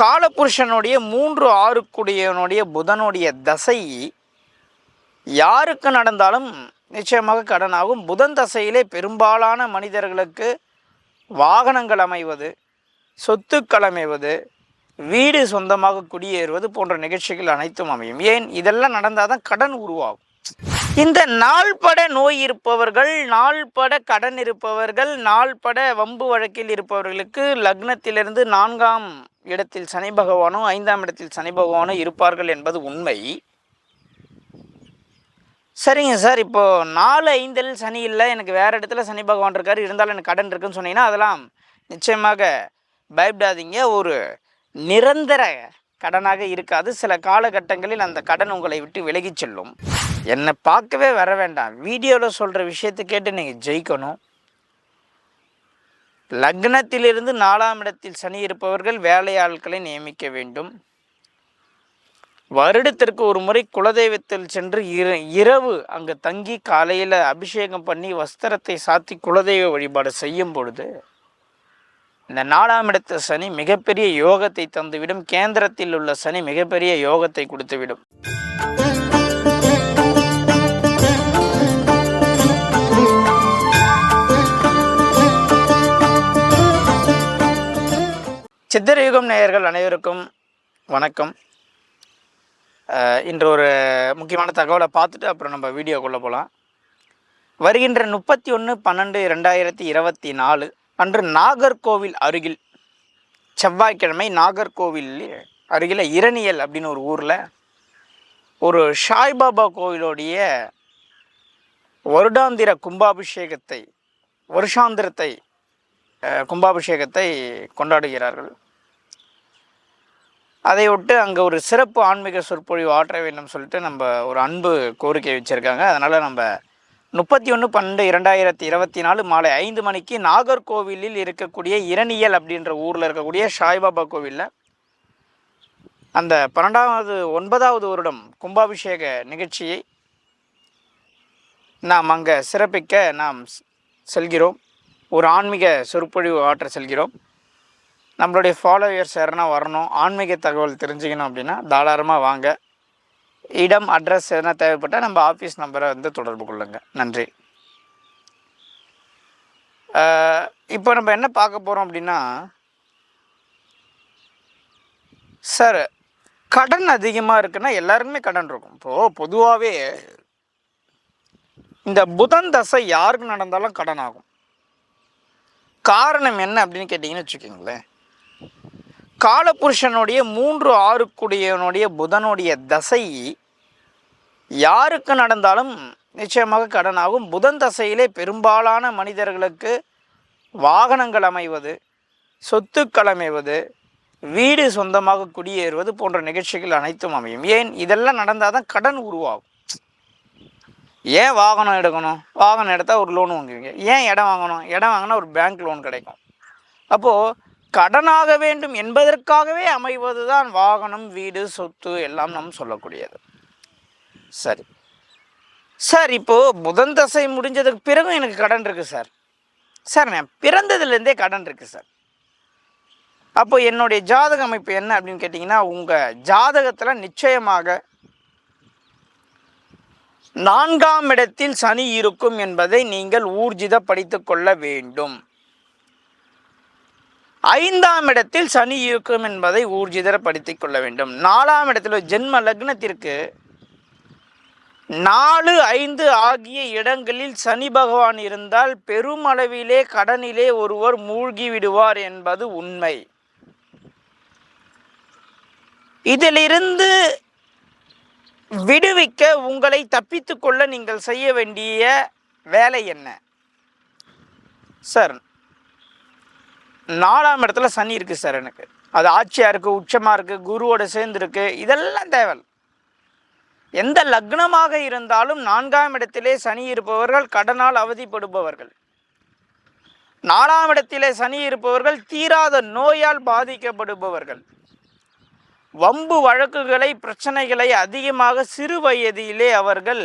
காலபுருஷனுடைய மூன்று ஆறுக்குடையவனுடைய புதனுடைய தசை யாருக்கு நடந்தாலும் நிச்சயமாக கடனாகும். புதன் தசையிலே பெரும்பாலான மனிதர்களுக்கு வாகனங்கள் அமைவது சொத்துக்கள் அமைவது வீடு சொந்தமாக குடியேறுவது போன்ற நிகழ்ச்சிகள் அனைத்தும் அமையும். ஏன்? இதெல்லாம் நடந்தால் தான் கடன் உருவாகும். இந்த நாள்பட நோய் இருப்பவர்கள் நாள்பட கடன் இருப்பவர்கள் நாள்பட வம்பு வழக்கில் இருப்பவர்களுக்கு லக்னத்திலிருந்து நான்காம் இடத்தில் சனி பகவானும் ஐந்தாம் இடத்தில் சனி பகவானும் இருப்பார்கள் என்பது உண்மை. சரிங்க சார். இப்போ நாலு ஐந்தில் சனி இல்லை எனக்கு வேறு இடத்துல சனி பகவான் இருக்கார் இருந்தாலும் எனக்கு கடன் இருக்குன்னு சொன்னீங்கன்னா அதெல்லாம் நிச்சயமாக பயப்படாதீங்க. ஒரு நிரந்தர கடனாக இருக்காது. சில காலகட்டங்களில் அந்த கடன் உங்களை விட்டு விலகிச் செல்லும். என்னை பார்க்கவே வர வேண்டாம். வீடியோவில் சொல்கிற விஷயத்தை கேட்டு நீங்கள் ஜெயிக்கணும். லக்னத்திலிருந்து நாலாம் இடத்தில் சனி இருப்பவர்கள் வேலையாட்களை நியமிக்க வேண்டும். வருடத்திற்கு ஒரு முறை குலதெய்வத்தில் சென்று இர இரவு அங்கே தங்கி காலையில் அபிஷேகம் பண்ணி வஸ்திரத்தை சாத்தி குலதெய்வ வழிபாடு செய்யும் பொழுது இந்த நாலாம் இடத்த சனி மிகப்பெரிய யோகத்தை தந்துவிடும். கேந்திரத்தில் உள்ள சனி மிகப்பெரிய யோகத்தை கொடுத்துவிடும். சித்திரயுகம் நேயர்கள் அனைவருக்கும் வணக்கம். இன்று ஒரு முக்கியமான தகவலை பார்த்துட்டு அப்புறம் நம்ம வீடியோக்குள்ளே போகலாம் வருகின்ற முப்பத்தி ஒன்று பன்னெண்டு ரெண்டாயிரத்தி இருபத்தி நாலு அன்று நாகர்கோவில் அருகில் செவ்வாய்க்கிழமை நாகர்கோவில் அருகில் இரணியல் அப்படின்னு ஒரு ஊரில் ஒரு சாய்பாபா கோவிலுடைய வருடாந்திர கும்பாபிஷேகத்தை வருஷாந்திரத்தை கும்பாபிஷேகத்தை கொண்டாடுகிறார்கள். அதை விட்டு அங்கே ஒரு சிறப்பு ஆன்மீக சொற்பொழிவு ஆற்ற வேண்டும் சொல்லிட்டு நம்ம ஒரு அன்பு கோரிக்கை வச்சுருக்காங்க. அதனால் நம்ம முப்பத்தி ஒன்று பன்னெண்டு இரண்டாயிரத்தி இருபத்தி நாலு மாலை ஐந்து மணிக்கு நாகர்கோவிலில் இருக்கக்கூடிய இரணியல் அப்படின்ற ஊரில் இருக்கக்கூடிய சாய்பாபா கோவிலில் அந்த பன்னெண்டாவது ஒன்பதாவது வருடம் கும்பாபிஷேக நிகழ்ச்சியை நாம் அங்கே சிறப்பிக்க நாம் செல்கிறோம். ஒரு ஆன்மீக சொற்பொழிவு ஆற்ற செல்கிறோம். நம்மளுடைய ஃபாலோயர்ஸ் யாருன்னா வரணும் ஆன்மீக தகவல் தெரிஞ்சுக்கணும் அப்படின்னா தாராளமாக வாங்க. இடம் அட்ரஸ் எதனா தேவைப்பட்டால் நம்ம ஆஃபீஸ் நம்பரை வந்து தொடர்பு கொள்ளுங்கள் நன்றி. இப்போ நம்ம என்ன பார்க்க போகிறோம் அப்படின்னா சார் கடன் அதிகமாக இருக்குன்னா எல்லாருக்குமே கடன் இருக்கும். இப்போது பொதுவாகவே இந்த புதன் தசை யாருக்கு நடந்தாலும் கடன் ஆகும். காரணம் என்ன அப்படின்னு கேட்டிங்கன்னு வச்சுக்கோங்களேன். காலபுருஷனுடைய மூன்று ஆறுக்குடையவனுடைய புதனுடைய தசை யாருக்கு நடந்தாலும் நிச்சயமாக கடன் ஆகும் புதன் தசையிலே பெரும்பாலான மனிதர்களுக்கு வாகனங்கள் அமைவது சொத்துக்கள் அமைவது வீடு சொந்தமாக குடியேறுவது போன்ற நிகழ்ச்சிகள் அனைத்தும் அமையும். ஏன்? இதெல்லாம் நடந்தால் தான் கடன் உருவாகும். ஏன் வாகனம் எடுக்கணும்? வாகனம் எடுத்தால் ஒரு லோன் வாங்குவீங்க. ஏன் இடம் வாங்கணும்? இடம் வாங்கினா ஒரு பேங்க் லோன் கிடைக்கும். அப்போது கடனாக வேண்டும் என்பதற்காகவே அமைவது தான் வாகனம் வீடு சொத்து எல்லாம் நாம் சொல்லக்கூடியது. சரி. சார் இப்போது புதன் தசை முடிஞ்சதுக்கு பிறகும் எனக்கு கடன் இருக்குது சார். சார் நான் பிறந்ததுலேருந்தே கடன் இருக்குது சார். அப்போ என்னுடைய ஜாதக அமைப்பு என்ன அப்படின்னு கேட்டிங்கன்னா உங்கள் ஜாதகத்தில் நிச்சயமாக நான்காம் இடத்தில் சனி இருக்கும் என்பதை நீங்கள் ஊர்ஜிதப்படுத்திக் கொள்ள வேண்டும். ஐந்தாம் இடத்தில் சனி இருக்கும் என்பதை ஊர்ஜிதப்படுத்திக் கொள்ள வேண்டும். நாலாம் இடத்தில் ஜென்ம லக்னத்திற்கு நாலு ஐந்து ஆகிய இடங்களில் சனி பகவான் இருந்தால் பெருமளவிலே கடனிலே ஒருவர் மூழ்கி விடுவார் என்பது உண்மை. இதிலிருந்து விடுவிக்க உங்களை தப்பித்துக்கொள்ள நீங்கள் செய்ய வேண்டிய வேலை என்ன? சார் நாலாம் இடத்துல சனி இருக்குது சார் எனக்கு. அது ஆட்சியாக இருக்குது உச்சமாக இருக்குது குருவோடு சேர்ந்துருக்கு இதெல்லாம் தேவை எந்த லக்னமாக இருந்தாலும் நான்காம் இடத்திலே சனி இருப்பவர்கள் கடனால் அவதிப்படுபவர்கள். நாலாம் இடத்திலே சனி இருப்பவர்கள் தீராத நோயால் பாதிக்கப்படுபவர்கள். வம்பு வழக்குகளை பிரச்சனைகளை அதிகமாக சிறு வயதிலே அவர்கள்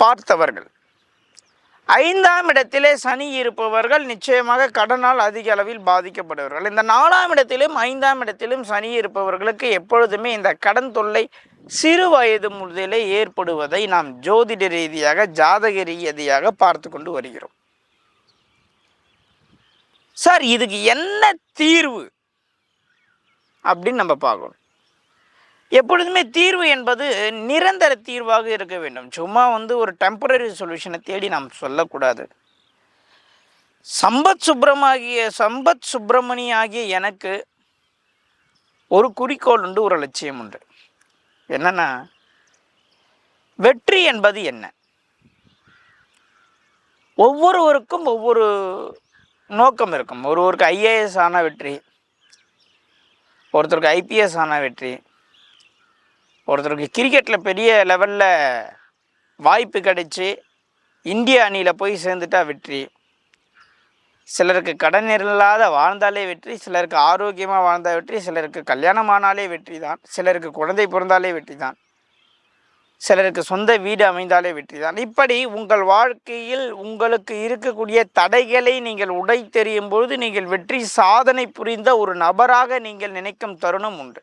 பார்த்தவர்கள். ஐந்தாம் இடத்திலே சனி இருப்பவர்கள் நிச்சயமாக கடனால் அதிக அளவில் பாதிக்கப்படுவார்கள். இந்த நாலாம் இடத்திலும் ஐந்தாம் இடத்திலும் சனி இருப்பவர்களுக்கு எப்பொழுதுமே இந்த கடன் தொல்லை சிறு வயது முதலே ஏற்படுவதை நாம் ஜோதிட ரீதியாக ஜாதக ரீதியாக பார்த்து கொண்டு வருகிறோம். சார் இதுக்கு என்ன தீர்வு? அப்படின்னு நம்ம பார்க்கணும். எப்பொழுதுமே தீர்வு என்பது நிரந்தர தீர்வாக இருக்க வேண்டும். சும்மா வந்து ஒரு டெம்பரரி சொல்யூஷனை தேடி நாம் சொல்லக்கூடாது. சம்பத் சுப்பிரமாகிய சம்பத் சுப்பிரமணி ஆகிய எனக்கு ஒரு குறிக்கோள் உண்டு ஒரு லட்சியம் உண்டு. என்னன்னா வெற்றி என்பது என்ன? ஒவ்வொருவருக்கும் ஒவ்வொரு நோக்கம் இருக்கும். ஒருவருக்கு ஐஏஎஸ் ஆன வெற்றி ஒருத்தருக்கு ஐபிஎஸ் ஆன வெற்றி ஒருத்தருக்கு கிரிக்கெட்டில் பெரிய லெவலில் வாய்ப்பு கிடைச்சி இந்திய அணியில் போய் சேர்ந்துட்டா வெற்றி. சிலருக்கு கடன் இல்லாத வாழ்ந்தாலே வெற்றி சிலருக்கு ஆரோக்கியமாக வாழ்ந்தால் வெற்றி சிலருக்கு கல்யாணம் ஆனாலே வெற்றி தான் சிலருக்கு குழந்தை பிறந்தாலே வெற்றி தான் சிலருக்கு சொந்த வீடு அமைந்தாலே வெற்றி தான் இப்படி உங்கள் வாழ்க்கையில் உங்களுக்கு இருக்கக்கூடிய தடைகளை நீங்கள் உடை தெரியும் பொழுது நீங்கள் வெற்றி சாதனை புரிந்த ஒரு நபராக நீங்கள் நினைக்கும் தருணம் உண்டு.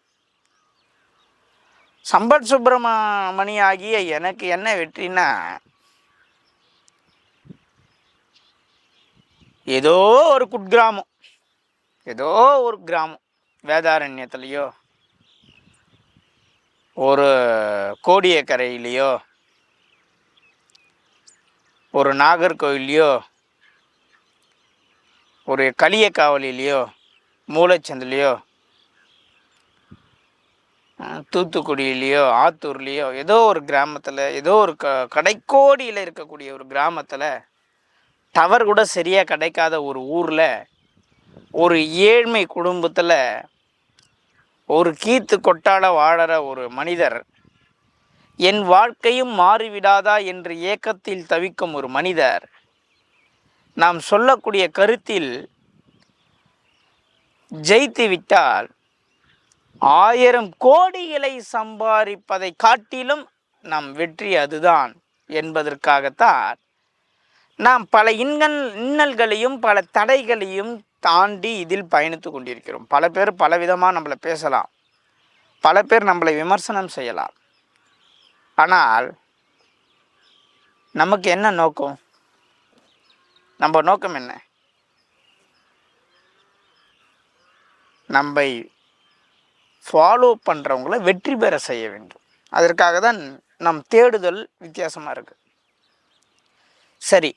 சம்பத் சுப்பிரமணி ஆகிய எனக்கு என்ன வெற்றினா ஏதோ ஒரு குட்கிராமம் ஏதோ ஒரு கிராமம் வேதாரண்யத்துலேயோ ஒரு கோடியக்கரையிலையோ ஒரு நாகர்கோயிலையோ ஒரு களியக்காவலிலையோ மூலச்சந்திலையோ தூத்துக்குடியிலையோ ஆத்தூர்லேயோ ஏதோ ஒரு கிராமத்தில் ஏதோ ஒரு க கடைக்கோடியில் இருக்கக்கூடிய ஒரு கிராமத்தில் டவர் கூட சரியாக கிடைக்காத ஒரு ஊரில் ஒரு ஏழ்மை குடும்பத்தில் ஒரு கீத்து கொட்டால வாழற ஒரு மனிதர் என் வாழ்க்கையும் மாறிவிடாதா என்று ஏக்கத்தில் தவிக்கும் ஒரு மனிதர். நாம் சொல்லக்கூடிய கருத்தில் ஜெயித்து விட்டால் ஆயிரம் கோடிகளை சம்பாதிப்பதை காட்டிலும் நம் வெற்றி அதுதான் என்பதற்காகத்தான் நாம் பல இன்னல் இன்னல்களையும் பல தடைகளையும் தாண்டி இதில் பயணித்து கொண்டிருக்கிறோம். பல பேர் பல விதமாக நம்மளை பேசலாம். பல பேர் நம்மளை விமர்சனம் செய்யலாம். ஆனால் நமக்கு என்ன நோக்கம்? நம்ம நோக்கம் என்ன? நம்மை ஃபாலோ பண்ணுறவங்கள வெற்றி பெற செய்ய வேண்டும். அதற்காக தான் நம் தேடுதல் வித்தியாசமாக இருக்குது சரி.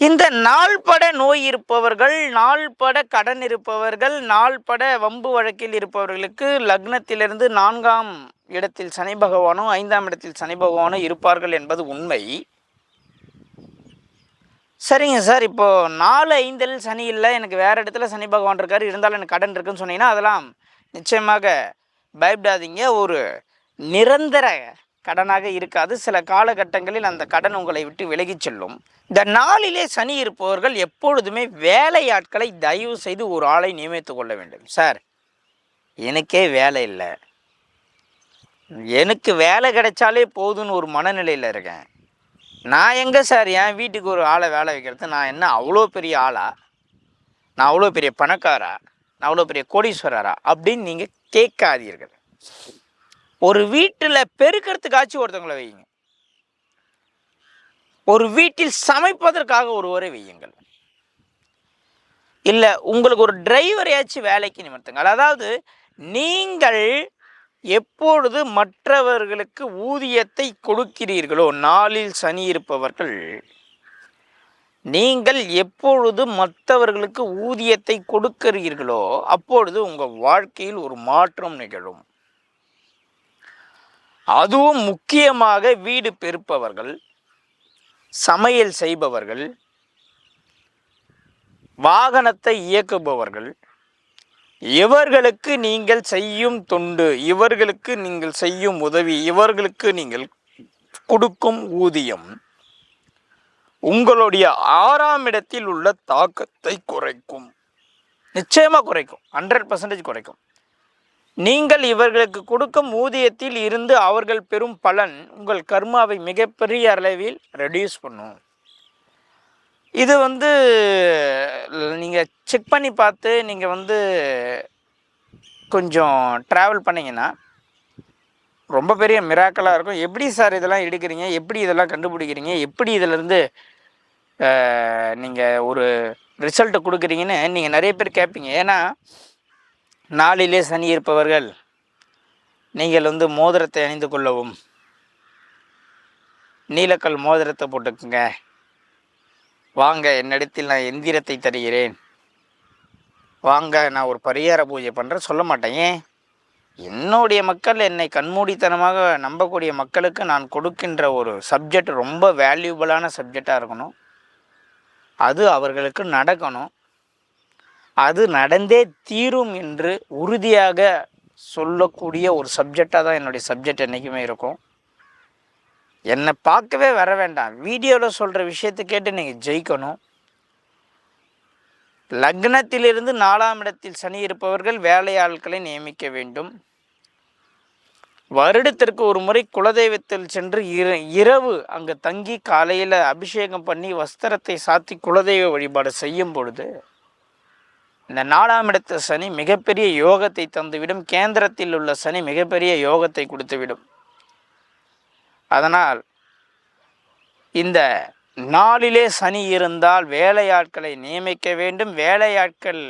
இந்த நாள்பட நோய் இருப்பவர்கள் நாள்பட கடன் இருப்பவர்கள் நாள்பட வம்பு வழக்கில் இருப்பவர்களுக்கு லக்னத்திலிருந்து நான்காம் இடத்தில் சனி பகவானும் ஐந்தாம் இடத்தில் சனி பகவானும் இருப்பார்கள் என்பது உண்மை. சரிங்க சார். இப்போது நாலு ஐந்தில் சனி இல்லை எனக்கு வேறு இடத்துல சனி பகவான் இருக்கார் இருந்தாலும் எனக்கு கடன் இருக்குன்னு சொன்னீங்கன்னா அதெல்லாம் நிச்சயமாக பயப்படாதீங்க. ஒரு நிரந்தர கடனாக இருக்காது. சில காலகட்டங்களில் அந்த கடன் உங்களை விட்டு விலகிச் செல்லும். இந்த நாளிலே சனி இருப்பவர்கள் எப்பொழுதுமே வேலையாட்களை தயவு செய்து ஒரு ஆளை நியமித்து கொள்ள வேண்டும். சார் எனக்கே வேலை இல்லை. எனக்கு வேலை கிடைச்சாலே போதும்னு ஒரு மனநிலையில் இருக்கேன். நான் எங்கே சார்? என் வீட்டுக்கு ஒரு ஆளை வேலை வைக்கிறது? நான் என்ன அவ்வளோ பெரிய ஆளா? நான் அவ்வளோ பெரிய பணக்காரா? நான் அவ்வளோ பெரிய கோடீஸ்வரரா அப்படின்னு நீங்கள் கேட்காதீர்கள். ஒரு வீட்டில் பெருக்கிறதுக்காச்சும் ஒருத்தவங்களை வையுங்க. ஒரு வீட்டில் சமைப்பதற்காக ஒருவரை வையுங்கள். இல்லை உங்களுக்கு ஒரு டிரைவரையாச்சும் வேலைக்கு நிமிர்த்துங்கள். அதாவது நீங்கள் எப்பொழுது மற்றவர்களுக்கு ஊதியத்தை கொடுக்கிறீர்களோ நாளில் சனி இருப்பவர்கள் நீங்கள் எப்பொழுது மற்றவர்களுக்கு ஊதியத்தை கொடுக்கிறீர்களோ அப்பொழுது உங்கள் வாழ்க்கையில் ஒரு மாற்றம் நிகழும். அதுவும் முக்கியமாக வீடு பெருப்பவர்கள் சமையல் செய்பவர்கள் வாகனத்தை இயக்குபவர்கள் இவர்களுக்கு நீங்கள் செய்யும் தொண்டு இவர்களுக்கு நீங்கள் செய்யும் உதவி இவர்களுக்கு நீங்கள் கொடுக்கும் ஊதியம் உங்களுடைய ஆறாம் இடத்தில் உள்ள தாக்கத்தை குறைக்கும். நிச்சயமாக குறைக்கும். ஹண்ட்ரட் பர்சன்டேஜ் குறைக்கும். நீங்கள் இவர்களுக்கு கொடுக்கும் ஊதியத்தில் இருந்து அவர்கள் பெறும் பலன் உங்கள் கர்மாவை மிகப்பெரிய அளவில் ரெடியூஸ் பண்ணும். இது வந்து நீங்கள் செக் பண்ணி பார்த்து நீங்கள் வந்து கொஞ்சம் ட்ராவல் பண்ணிங்கன்னா ரொம்ப பெரிய மிராக்கலாக இருக்கும். எப்படி சார் இதெல்லாம் எடுக்கிறீங்க? எப்படி இதெல்லாம் கண்டுபிடிக்கிறீங்க? எப்படி இதிலேருந்து நீங்கள் ஒரு ரிசல்ட்டை கொடுக்குறீங்கன்னு நீங்கள் நிறைய பேர் கேட்பீங்க. ஏன்னா நாளிலே சனி இருப்பவர்கள் நீங்கள் வந்து மோதிரத்தை அணிந்து கொள்ளவும் நீலக்கல் மோதிரத்தை போட்டுக்குங்க. வாங்க என்னிடத்தில் நான் எந்திரத்தை தருகிறேன். வாங்க நான் ஒரு பரிகார பூஜை பண்ணுறேன் சொல்ல மாட்டேன். ஏன்? என்னுடைய மக்கள் என்னை கண்மூடித்தனமாக நம்பக்கூடிய மக்களுக்கு நான் கொடுக்கின்ற ஒரு சப்ஜெக்ட் ரொம்ப வேல்யூபிளான சப்ஜெக்டாக இருக்கணும். அது அவர்களுக்கு நடக்கணும். அது நடந்தே தீரும் என்று உறுதியாக சொல்லக்கூடிய ஒரு சப்ஜெக்டாக தான் என்னுடைய சப்ஜெக்ட் என்றைக்குமே இருக்கும். என்னை பார்க்கவே வர வேண்டாம். வீடியோவில் சொல்கிற விஷயத்தை கேட்டு நீங்கள் ஜெயிக்கணும். லக்னத்திலிருந்து நாலாம் இடத்தில் சனி இருப்பவர்கள் வேலையாட்களை நியமிக்க வேண்டும். வருடத்திற்கு ஒரு முறை குலதெய்வத்தில் சென்று இர இரவு அங்கே தங்கி காலையில் அபிஷேகம் பண்ணி வஸ்திரத்தை சாத்தி குலதெய்வ வழிபாடு செய்யும் பொழுது இந்த நாலாம் இடத்த சனி மிகப்பெரிய யோகத்தை தந்துவிடும். கேந்திரத்தில் உள்ள சனி மிகப்பெரிய யோகத்தை கொடுத்துவிடும். அதனால் இந்த நாளிலே சனி இருந்தால் வேலையாட்களை நியமிக்க வேண்டும். வேலையாட்கள்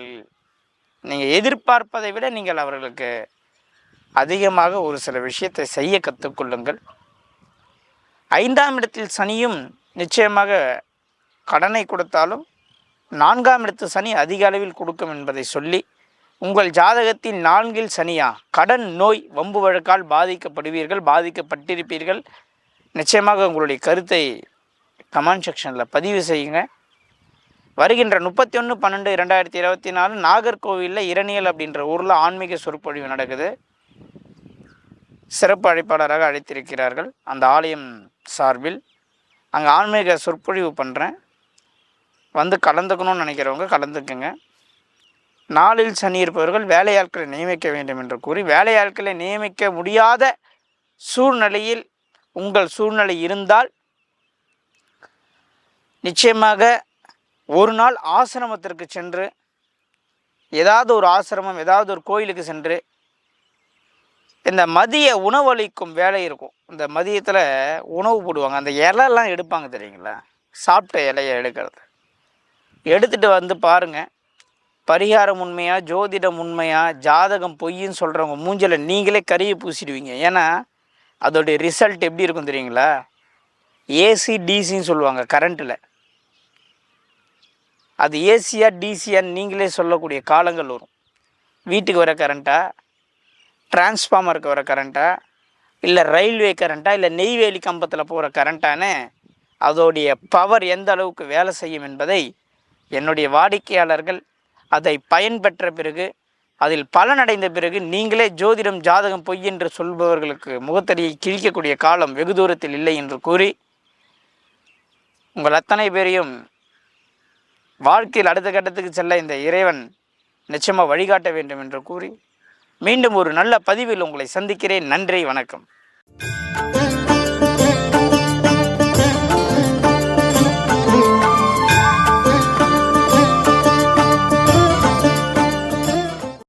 நீங்கள் எதிர்பார்ப்பதை விட நீங்கள் அவர்களுக்கு அதிகமாக ஒரு சில விஷயத்தை செய்ய கற்றுக்கொள்ளுங்கள். ஐந்தாம் இடத்தில் சனியும் நிச்சயமாக கடனை கொடுத்தாலும் நான்காம் இடத்து சனி அதிக அளவில் கொடுக்கும் என்பதை சொல்லி உங்கள் ஜாதகத்தில் நான்கில் சனியா? கடன் நோய் வம்பு வழக்கால் பாதிக்கப்படுவீர்கள் பாதிக்கப்பட்டிருப்பீர்கள். நிச்சயமாக உங்களுடைய கருத்தை கமெண்ட் செக்ஷனில் பதிவு செய்யுங்க. வருகின்ற முப்பத்தி ஒன்று பன்னெண்டு இரண்டாயிரத்தி இருபத்தி நாலு நாகர்கோவிலில் இரணியல் அப்படின்ற ஊரில் ஆன்மீக சொற்பொழிவு நடக்குது. சிறப்பு அழைப்பாளராக அழைத்திருக்கிறார்கள். அந்த ஆலயம் சார்பில் அங்கே ஆன்மீக சொற்பொழிவு பண்ணுறேன் வந்து கலந்துக்கணும்னு நினைக்கிறவங்க கலந்துக்குங்க. நாளில் சனி இருப்பவர்கள் வேலையாட்களை நியமிக்க வேண்டும் என்று கூறி வேலையாட்களை நியமிக்க முடியாத சூழ்நிலையில் உங்கள் சூழ்நிலை இருந்தால் நிச்சயமாக ஒரு நாள் ஆசிரமத்திற்கு சென்று ஏதாவது ஒரு ஆசிரமம் ஏதாவது ஒரு கோயிலுக்கு சென்று இந்த மதிய உணவளிக்கும் வேலை இருக்கும். இந்த மதியத்தில் உணவு போடுவாங்க. அந்த இலையெல்லாம் எடுப்பாங்க தெரியுங்களா? சாப்பிட்ட இலையை எடுக்கிறது. எடுத்துகிட்டு வந்து பாருங்கள் பரிகாரம் உண்மையாக ஜோதிடம் உண்மையாக ஜாதகம் பொய்ன்னு சொல்கிறவங்க மூஞ்சில் நீங்களே கறியை பூசிடுவீங்க. ஏன்னா அதோடைய ரிசல்ட் எப்படி இருக்கும் தெரியுங்களா? ஏசி டிசின்னு சொல்லுவாங்க கரண்ட்டில் அது ஏசியா டிசியான்னு நீங்களே சொல்லக்கூடிய காலங்கள் வரும். வீட்டுக்கு வர கரண்ட்டாக டிரான்ஸ்ஃபார்மருக்கு வர கரண்ட்டா இல்லை ரயில்வே கரண்ட்டா இல்லை நெய்வேலி கம்பத்தில் போகிற கரண்ட்டான்னு அதோடைய பவர் எந்த அளவுக்கு வேலை செய்யும் என்பதை என்னுடைய வாடிக்கையாளர்கள் அதை பயன்பெற்ற பிறகு அதில் பலனடைந்த பிறகு நீங்களே ஜோதிடம் ஜாதகம் பொய் என்று சொல்பவர்களுக்கு முகத்தடியை கிழிக்கக்கூடிய காலம் வெகு தூரத்தில் இல்லை என்று கூறி உங்கள் அத்தனை பேரையும் வாழ்க்கையில் அடுத்த கட்டத்துக்கு செல்ல இந்த இறைவன் நிச்சயமாக வழிகாட்ட வேண்டும் என்று கூறி மீண்டும் ஒரு நல்ல பதிவில் உங்களை சந்திக்கிறேன். நன்றி வணக்கம்.